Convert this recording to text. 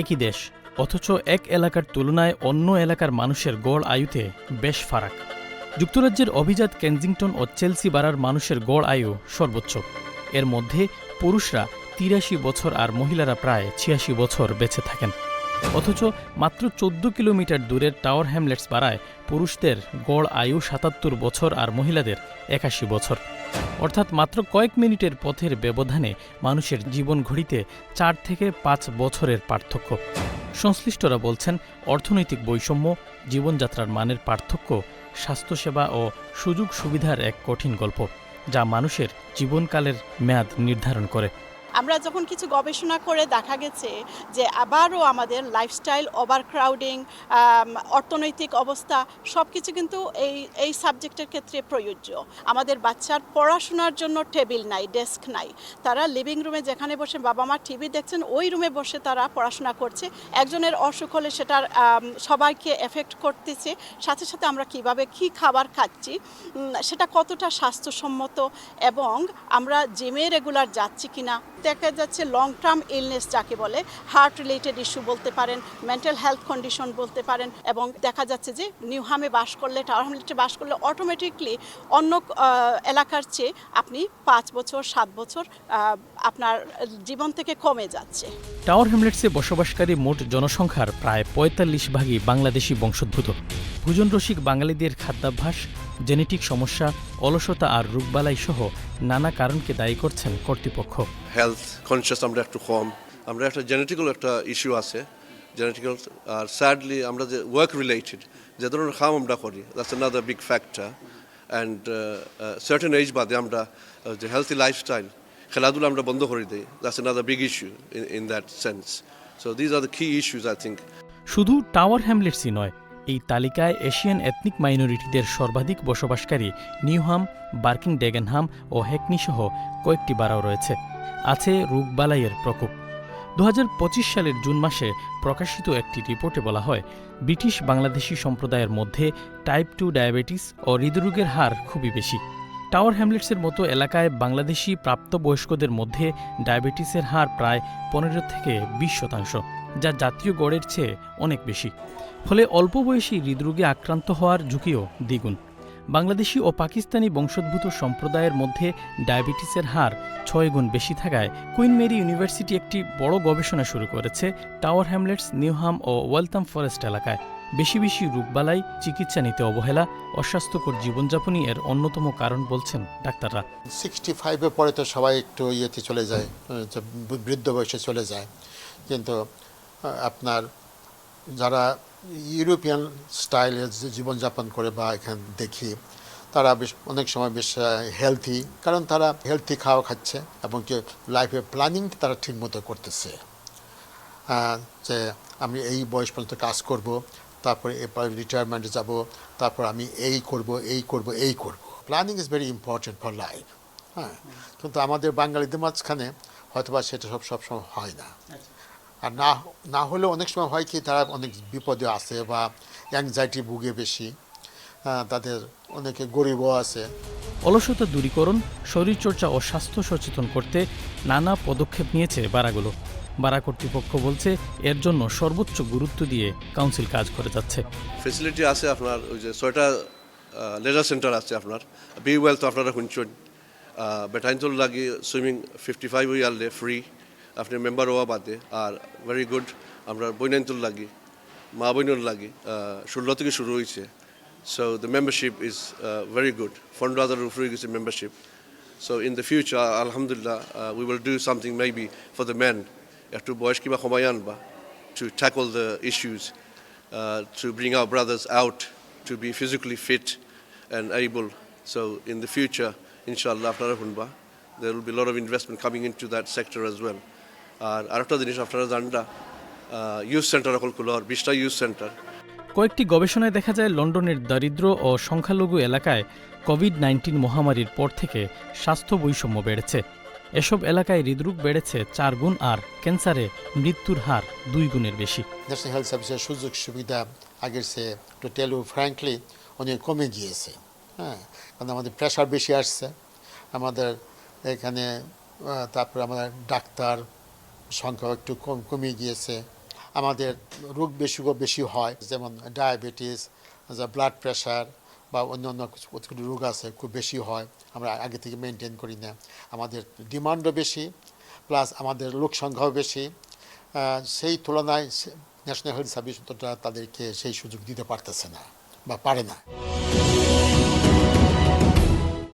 একই দেশ, অথচ এক এলাকার তুলনায় অন্য এলাকার মানুষের গড় আয়ুতে বেশ ফারাক। যুক্তরাজ্যের অভিজাত কেনজিংটন ও চেলসি বাড়ার মানুষের গড় আয়ু সর্বোচ্চ। এর মধ্যে পুরুষরা তিরাশি বছর আর মহিলারা প্রায় ছিয়াশি বছর বেঁচে থাকেন। অথচ মাত্র চোদ্দ কিলোমিটার দূরের টাওয়ার হ্যামলেটস পাড়ায় পুরুষদের গড় আয়ু সাতাত্তর বছর আর মহিলাদের একাশি বছর। অর্থাৎ মাত্র কয়েক মিনিটের পথের ব্যবধানে মানুষের জীবন ঘড়িতে চার থেকে পাঁচ বছরের পার্থক্য। সংশ্লিষ্টরা বলছেন, অর্থনৈতিক বৈষম্য, জীবনযাত্রার মানের পার্থক্য, স্বাস্থ্যসেবা ও সুযোগ সুবিধার এক কঠিন গল্প, যা মানুষের জীবনকালের মেয়াদ নির্ধারণ করে। আমরা যখন কিছু গবেষণা করে দেখা গেছে যে আবারও আমাদের লাইফস্টাইল ওভার ক্রাউডিং অর্থনৈতিক অবস্থা সব কিছু কিন্তু এই এই সাবজেক্টের ক্ষেত্রে প্রযোজ্য। আমাদের বাচ্চার পড়াশোনার জন্য টেবিল নাই, ডেস্ক নাই। তারা লিভিং রুমে যেখানে বসে বাবা মা টিভি দেখছেন, ওই রুমে বসে তারা পড়াশোনা করছে। একজনের অসুখ হলে সেটার সবাইকে এফেক্ট করতেছে। সাথে সাথে আমরা কীভাবে কি খাবার খাচ্ছি সেটা কতটা স্বাস্থ্যসম্মত এবং আমরা জিমে রেগুলার যাচ্ছি কিনা দেখা যাচ্ছে লং টার্ম ইলনেস যাকে বলে হার্ট রিলেটেড ইস্যু বলতে পারেন মেন্টাল হেলথ কন্ডিশন বলতে পারেন, এবং দেখা যাচ্ছে যে নিউহামে বাস করলে টাওয়ার হ্যামলেটে বাস করলে অটোমেটিকলি অন্য এলাকার চেয়ে আপনি পাঁচ বছর, সাত বছর আপনার জীবন থেকে কমে যাচ্ছে। টাওয়ার হ্যামলেটসে বসবাসকারী মোট জনসংখ্যার প্রায় পঁয়তাল্লিশ ভাগই বাংলাদেশি বংশোদ্ভূত। ভোজনরসিক বাঙালিদের খাদ্যাভ্যাস, জেনেটিক সমস্যা, অলসতা আর রোগবালাই সহ নানা কারণকে দায়ী করছেন কর্তৃপক্ষ। হেলথ কনসিয়াস আমরা একটু কম। আমরা একটা জেনেটিক্যাল একটা ইস্যু আছে। জেনেটিক্যাল আর স্যাডলি আমরা যে ওয়ার্ক রিলেটেড যে ধরনের খাম আমরা করি that's another big factor and certain age বাদে আমরা uh, যে হেলথি লাইফস্টাইল খেলাধুলা আমরা বন্ধ করে দিই। That's another big issue in in that sense so these are the key issues I think শুধু টাওয়ার হ্যামলেটসই নয় এই তালিকায় এশিয়ান এথনিক মাইনরিটিদের সর্বাধিক বসবাসকারী নিউহাম, বার্কিং ডেগেনহাম ও হেকনি সহ কয়েকটি বারাও রয়েছে। আছে রোগবালাইয়ের প্রকোপ। দু হাজার পঁচিশ সালের জুন মাসে প্রকাশিত একটি রিপোর্টে বলা হয়, ব্রিটিশ বাংলাদেশি সম্প্রদায়ের মধ্যে টাইপ টু ডায়াবেটিস ও হৃদরোগের হার খুবই বেশি। টাওয়ার হ্যামলেটসের মতো এলাকায় বাংলাদেশি প্রাপ্তবয়স্কদের মধ্যে ডায়াবেটিসের হার প্রায় পনেরো থেকে বিশ শতাংশ। যা জাতীয় গড়ের চেয়ে অনেক বেশি। ফলে অল্প বয়সী হৃদরোগে আক্রান্ত হওয়ার ঝুঁকিও দ্বিগুণ। বাংলাদেশি ও পাকিস্তানি বংশোদ্ভূত সম্প্রদায়ের মধ্যে ডায়াবেটিসের হার ছয় গুণ বেশি থাকায় কুইন মেরি ইউনিভার্সিটি একটি বড় গবেষণা শুরু করেছে টাওয়ার হ্যামলেটস, নিউহাম ও ওয়েলথাম ফরেস্ট এলাকায়। বেশি বেশি রোগবালাই, চিকিৎসা নিতে অবহেলা, অস্বাস্থ্যকর জীবনযাপনই এর অন্যতম কারণ বলছেন ডাক্তাররা। সিক্সটি ফাইভের পরে তো সবাই একটু ইয়েতে চলে যায় বৃদ্ধ বয়সে চলে যায়। কিন্তু আপনার যারা ইউরোপিয়ান স্টাইলে জীবনযাপন করে বা এখানে দেখি তারা বেশ অনেক সময় বেশ হেলথি কারণ তারা হেলথি খাওয়া খাচ্ছে এবং কি লাইফের প্ল্যানিং তারা ঠিকমতো করতেছে। যে আমি এই বয়স পর্যন্ত কাজ করব তারপরে এরপর রিটায়ারমেন্টে যাব তারপর আমি এই করব এই করব এই করব। Planning is very important for life হ্যাঁ? কিন্তু আমাদের বাঙালিদের মাঝখানে হয়তোবা সেটা সব সবসময় হয় না। আর না না হলেও অনেক সময় হয় কি তারা অনেক বিপদে আছে বা অ্যাংজাইটি ভুগে বেশি তাদের অনেকে গরিবও আছে। অলসতা দূরীকরণ শরীরচর্চা ও স্বাস্থ্য সচেতন করতে নানা পদক্ষেপ নিয়েছে বারাগুলো। বারা কর্তৃপক্ষ বলছে এর জন্য সর্বোচ্চ গুরুত্ব দিয়ে কাউন্সিল কাজ করে যাচ্ছে। ফেসিলিটি আছে আপনার ওই যে ছয়টা লেজার সেন্টার আছে আপনার। বি ওয়েল তো আপনারা শুনছেন। বেটাইনতুল লাগি সুইমিং ফিফটি ফাইভ ইয়ারলে ফ্রি আপনি মেম্বার হওয়া বাদে আর ভেরি গুড আমরা বৈনাইনতুল লাগি মা বইনুর লাগি ষোলো থেকে শুরু হয়েছে so the membership is very good fond হাজারের উপরে গেছে membership so in the future আলহামদুলিল্লাহ we will do something maybe for the man একটু বয়স কিংবা সময় আনবা tackle the issues, uh, to bring our brothers out to be physically fit and able. So in the future, inshallah, আপনারা শুনবা, there will be a lot of investment coming into that sector as well. আর আরেকটা জিনিস আপনারা জানরা youth centre এখন খুলো আর বিশটা youth centre কয়েকটি গবেষণায় দেখা যায় লন্ডনের দারিদ্র ও সংখ্যালঘু এলাকায় কোভিড নাইন্টিন মহামারীর পর থেকে স্বাস্থ্য বৈষম্য বেড়েছে। এসব এলাকায় হৃদরোগ বেড়েছে চার গুণ আর ক্যান্সারে মৃত্যুর হার দুই গুণের বেশি। ন্যাশনাল হেলথ সার্ভিসের সুযোগ সুবিধা আগের say to tell you frankly অনেক কমে গিয়েছে। হ্যাঁ কারণ আমাদের প্রেশার বেশি আসছে। আমাদের এখানে তারপরে আমাদের ডাক্তার সংখ্যা একটু কম কমে গিয়েছে। আমাদের রোগ বেশি বেশি হয়, যেমন ডায়াবেটিস, যা ব্লাড প্রেশার বা অন্য অন্য কিছু রোগ আছে, খুব বেশি হয়। আমরা আগে থেকে মেনটেন করি না। আমাদের ডিমান্ডও বেশি প্লাস আমাদের লোক সংখ্যাও বেশি। সেই তুলনায় ন্যাশনাল হেলথ সার্ভিস তাদেরকে সেই সুযোগ দিতে পারতেছে না বা পারে না।